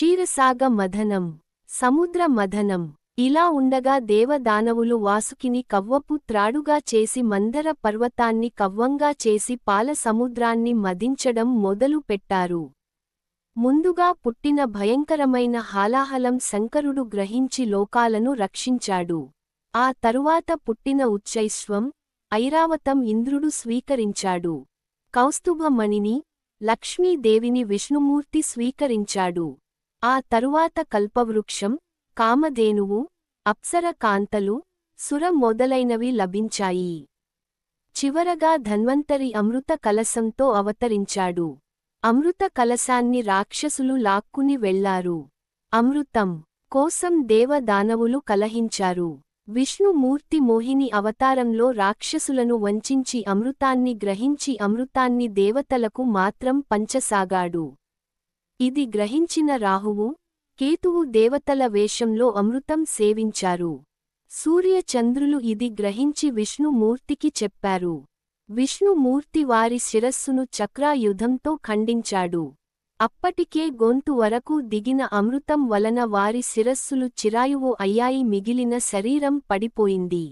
క్షీరసాగ మథనం సముద్ర మథనం ఇలా ఉండగా దేవదానవులు వాసుకిని కవ్వపు త్రాడుగా చేసి మందర పర్వతాన్ని కవ్వంగా చేసి పాల సముద్రాన్ని మదించడం మొదలు పెట్టారు. ముందుగా పుట్టిన భయంకరమైన హాలాహలం శంకరుడు గ్రహించి లోకాలను రక్షించాడు. ఆ తరువాత పుట్టిన ఉచ్చైశ్వం ఐరావతం ఇంద్రుడు స్వీకరించాడు. కౌస్తుభమణిని లక్ష్మీదేవిని విష్ణుమూర్తి స్వీకరించాడు. ఆ తరువాత కల్పవృక్షం కామధేనువు అప్సర కాంతలు సుర మొదలైనవి లభించాయి. చివరగా ధన్వంతరి అమృత కలసంతో అవతరించాడు. అమృత కలశాన్ని రాక్షసులు లాక్కుని వెళ్ళారు. అమృతం కోసం దేవదానవులు కలహించారు. విష్ణుమూర్తి మోహిని అవతారంలో రాక్షసులను వంచించి అమృతాన్ని గ్రహించి అమృతాన్ని దేవతలకు మాత్రం పంచసాగాడు. ఇది గ్రహించిన రాహువు కేతువు దేవతల వేషంలో అమృతం సేవించారు. సూర్యచంద్రులు ఇది గ్రహించి విష్ణుమూర్తికి చెప్పారు. విష్ణుమూర్తి వారి శిరస్సును చక్రాయుధంతో ఖండించాడు. అప్పటికే గొంతు వరకు దిగిన అమృతం వలన వారి శిరస్సులు చిరాయువు అయ్యాయి మిగిలిన శరీరం పడిపోయింది.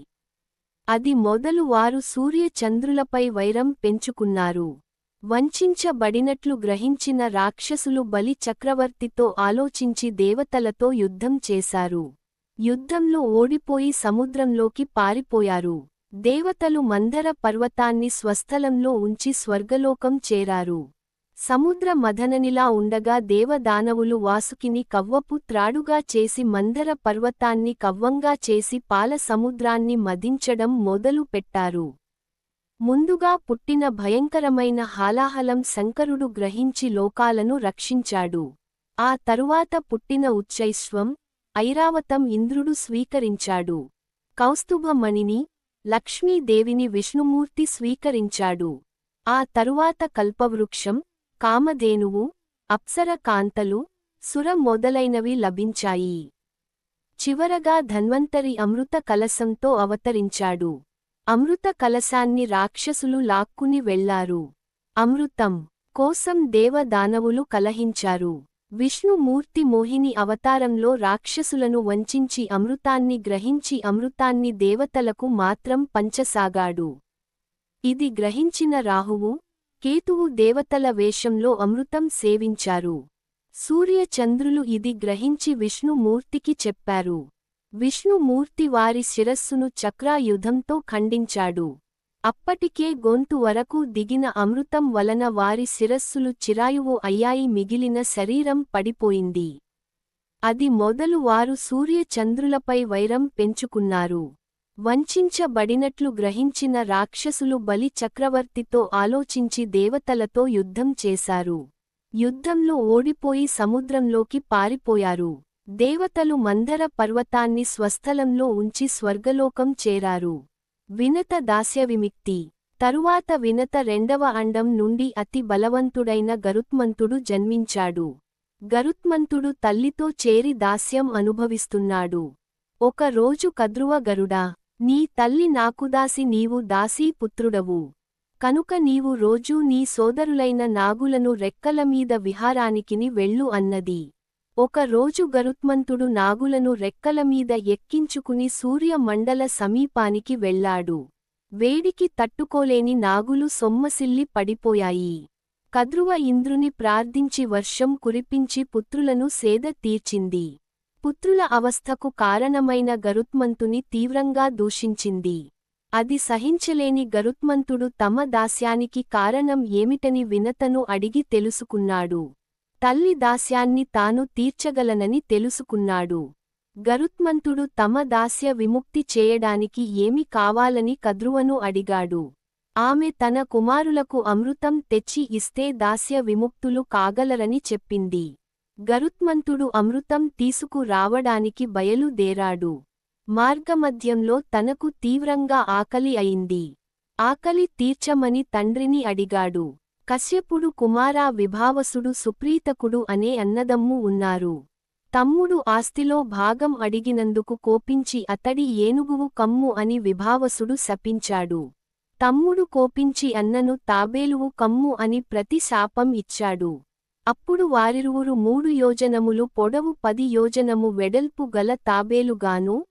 అది మొదలు వారు సూర్యచంద్రులపై వైరం పెంచుకున్నారు. వంచించబడినట్లు గ్రహించిన రాక్షసులు బలి చక్రవర్తితో ఆలోచించి దేవతలతో యుద్ధం చేశారు. యుద్ధంలో ఓడిపోయి సముద్రంలోకి పారిపోయారు. దేవతలు మందర పర్వతాన్ని స్వస్థలంలో ఉంచి స్వర్గలోకం చేరారు. సముద్ర మదననిలా ఉండగా దేవదానవులు వాసుకిని కవ్వపు త్రాడుగా చేసి మందర పర్వతాన్ని కవ్వంగా చేసి పాల సముద్రాన్ని మదించడం మొదలు పెట్టారు ముందుగా పుట్టిన భయంకరమైన హాలాహలం శంకరుడు గ్రహించి లోకాలను రక్షించాడు. ఆ తరువాత పుట్టిన ఉచ్చైశ్వం ఐరావతం ఇంద్రుడు స్వీకరించాడు. కౌస్తుభమణిని లక్ష్మీదేవిని విష్ణుమూర్తి స్వీకరించాడు. ఆ తరువాత కల్పవృక్షం కామధేనువు అప్సర కాంతలు సుర మొదలైనవి లభించాయి. చివరగా ధన్వంతరి అమృత కలసంతో అవతరించాడు. అమృత కలశాన్ని రాక్షసులు లాక్కుని వెళ్ళారు అమృతం కోసం దేవదానవులు కలహించారు. విష్ణుమూర్తి మోహిని అవతారంలో రాక్షసులను వంచించి అమృతాన్ని గ్రహించి అమృతాన్ని దేవతలకు మాత్రం పంచసాగాడు. ఇది గ్రహించిన రాహువు కేతువు దేవతల వేషంలో అమృతం సేవించారు. సూర్యచంద్రులు ఇది గ్రహించి విష్ణుమూర్తికి చెప్పారు. విష్ణుమూర్తి వారి శిరస్సును చక్రాయుధంతో ఖండించాడు. అప్పటికే గొంతు వరకు దిగిన అమృతం వలన వారి శిరస్సులు చిరాయువు అయ్యాయి మిగిలిన శరీరం పడిపోయింది. అది మొదలు వారు సూర్యచంద్రులపై వైరం పెంచుకున్నారు. వంచించబడినట్లు గ్రహించిన రాక్షసులు బలి చక్రవర్తితో ఆలోచించి దేవతలతో యుద్ధం చేశారు. యుద్ధంలో ఓడిపోయి సముద్రంలోకి పారిపోయారు. దేవతలు మందర పర్వతాన్ని స్వస్థలంలో ఉంచి స్వర్గలోకం చేరారు. వినత దాస్యవిమిక్తి. తరువాత వినత రెండవ అండం నుండి అతి బలవంతుడైన గరుత్మంతుడు జన్మించాడు. గరుత్మంతుడు తల్లితో చేరి దాస్యం అనుభవిస్తున్నాడు. ఒక రోజు కద్రువ గరుడా నీ తల్లి నాకుదాసి నీవు దాసీపుత్రుడవు కనుక నీవు రోజూ నీ సోదరులైన నాగులను రెక్కలమీద విహారానికిని వెళ్ళు అన్నది. ఒక రోజు గరుత్మంతుడు నాగులను రెక్కలమీద ఎక్కించుకుని సూర్యమండల సమీపానికి వెళ్ళాడు వేడికి తట్టుకోలేని నాగులు సొమ్మసిల్లి పడిపోయాయి. కద్రువ ఇంద్రుని ప్రార్థించి వర్షం కురిపించి పుత్రులను సేద తీర్చింది. పుత్రుల అవస్థకు కారణమైన గరుత్మంతుని తీవ్రంగా దూషించింది. అది సహించలేని గరుత్మంతుడు తమ దాస్యానికి కారణం ఏమిటని వినతను అడిగి తెలుసుకున్నాడు. తల్లి దాస్యాన్ని తాను తీర్చగలనని తెలుసుకున్నాడు. గరుత్మంతుడు తమ దాస్య విముక్తి చేయడానికి ఏమి కావాలని కద్రువను అడిగాడు. ఆమె తన కుమారులకు అమృతం తెచ్చి ఇస్తే దాస్య విముక్తులు కాగలరని చెప్పింది. గరుత్మంతుడు అమృతం తీసుకు రావడానికి బయలుదేరాడు. మార్గమధ్యంలో తనకు తీవ్రంగా ఆకలి అయింది. ఆకలి తీర్చమని తండ్రిని అడిగాడు. కశ్యపుడు కుమారా విభావసుడు సుప్రీతకుడు అనే అన్నదమ్ము ఉన్నారు. తమ్ముడు ఆస్తిలో భాగం అడిగినందుకు కోపించి అతడి ఏనుగువు కమ్ము అని విభావసుడు శపించాడు. తమ్ముడు కోపించి అన్నను తాబేలువు కమ్ము అని ప్రతి శాపం ఇచ్చాడు. అప్పుడు వారిరువురు మూడు యోజనములు పొడవు పది యోజనము వెడల్పు గల తాబేలుగాను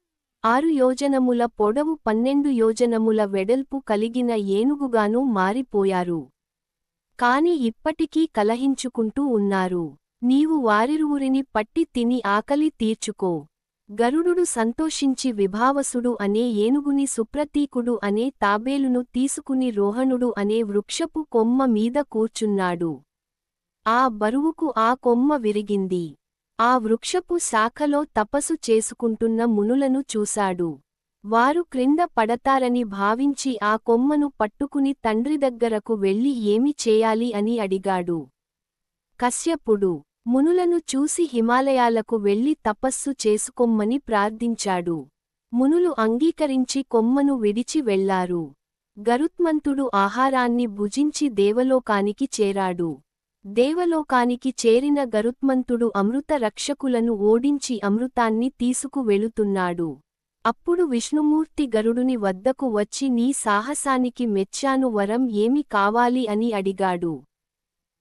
ఆరు యోజనముల పొడవు పన్నెండు యోజనముల వెడల్పు కలిగిన ఏనుగుగాను మారిపోయారు. కాని ఇప్పటికీ కలహించుకుంటూ ఉన్నారు. నీవు వారిరువురిని పట్టి తిని ఆకలి తీర్చుకో. గరుడుడు సంతోషించి విభావసుడు అనే ఏనుగుని సుప్రతీకుడు అనే తాబేలును తీసుకుని రోహణుడు అనే వృక్షపు కొమ్మ మీద కూర్చున్నాడు. ఆ బరువుకు ఆ కొమ్మ విరిగింది. ఆ వృక్షపు శాఖలో తపసు చేసుకుంటున్న మునులను చూశాడు. వారు క్రింద పడతారని భావించి ఆ కొమ్మను పట్టుకుని తండ్రి దగ్గరకు వెళ్ళి ఏమి చేయాలి అని అడిగాడు. కశ్యపుడు మునులను చూసి హిమాలయాలకు వెళ్ళి తపస్సు చేసుకొమ్మని ప్రార్థించాడు. మునులు అంగీకరించి కొమ్మను విడిచి వెళ్ళారు గరుత్మంతుడు ఆహారాన్ని భుజించి దేవలోకానికి చేరాడు. దేవలోకానికి చేరిన గరుత్మంతుడు అమృత రక్షకులను ఓడించి అమృతాన్ని తీసుకు వెళుతున్నాడు. అప్పుడు విష్ణుమూర్తి గరుడుని వద్దకు వచ్చి నీ సాహసానికి మెచ్చాను వరం ఏమి కావాలి? అని అడిగాడు.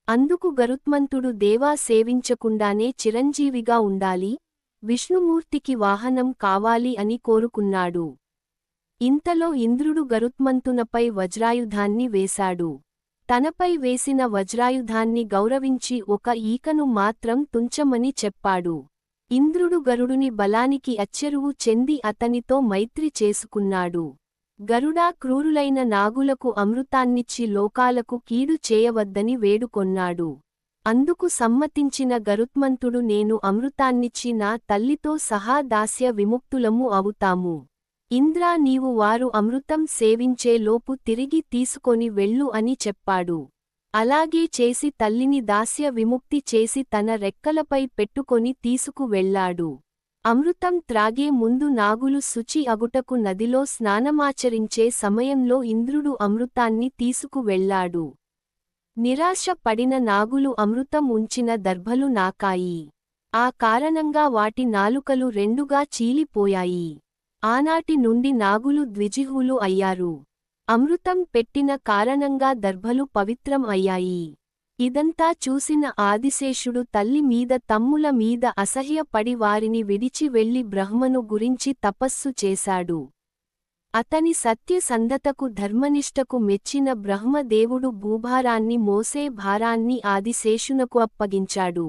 అందుకు గరుత్మంతుడు దేవా సేవించకుండానే చిరంజీవిగా ఉండాలి విష్ణుమూర్తికి వాహనం కావాలి అని కోరుకున్నాడు. ఇంతలో ఇంద్రుడు గరుత్మంతునపై వజ్రాయుధాన్ని వేశాడు. తనపై వేసిన వజ్రాయుధాన్ని గౌరవించి ఒక ఈకను మాత్రం తుంచమని చెప్పాడు. ఇంద్రుడు గరుడుని బలానికి అచ్చెరువు చెంది అతనితో మైత్రి చేసుకున్నాడు. గరుడా క్రూరులైన నాగులకు అమృతాన్నిచ్చి లోకాలకు కీడు చేయవద్దని వేడుకొన్నాడు. అందుకు సమ్మతించిన గరుత్మంతుడు నేను అమృతాన్నిచ్చి నా తల్లితో సహా దాస్య విముక్తులము అవుతాము. ఇంద్రా నీవు వారు అమృతం సేవించే లోపు తిరిగి తీసుకొని వెళ్ళు అని చెప్పాడు. అలాగే చేసి తల్లిని దాస్య విముక్తి చేసి తన రెక్కలపై పెట్టుకొని తీసుకు వెళ్ళాడు అమృతం త్రాగే ముందు నాగులు శుచి అగుటకు నదిలో స్నానమాచరించే సమయంలో ఇంద్రుడు అమృతాన్ని తీసుకు వెళ్ళాడు నిరాశ పడిన నాగులు అమృతం ఉంచిన దర్భలు నాకాయి. ఆ కారణంగా వాటి నాలుకలు రెండుగా చీలిపోయాయి. ఆనాటి నుండి నాగులు ద్విజిహులు అయ్యారు. అమృతం పెట్టిన కారణంగా దర్భలు పవిత్రం అయ్యాయి. ఇదంతా చూసిన ఆదిశేషుడు తల్లి మీద తమ్ముల మీద అసహ్యపడి వారిని విడిచి వెళ్ళి బ్రహ్మను గురించి తపస్సు చేశాడు. అతని సత్యసంధతకు ధర్మనిష్టకు మెచ్చిన బ్రహ్మదేవుడు భూభారాన్ని మోసే భారాన్ని ఆదిశేషునకు అప్పగించాడు.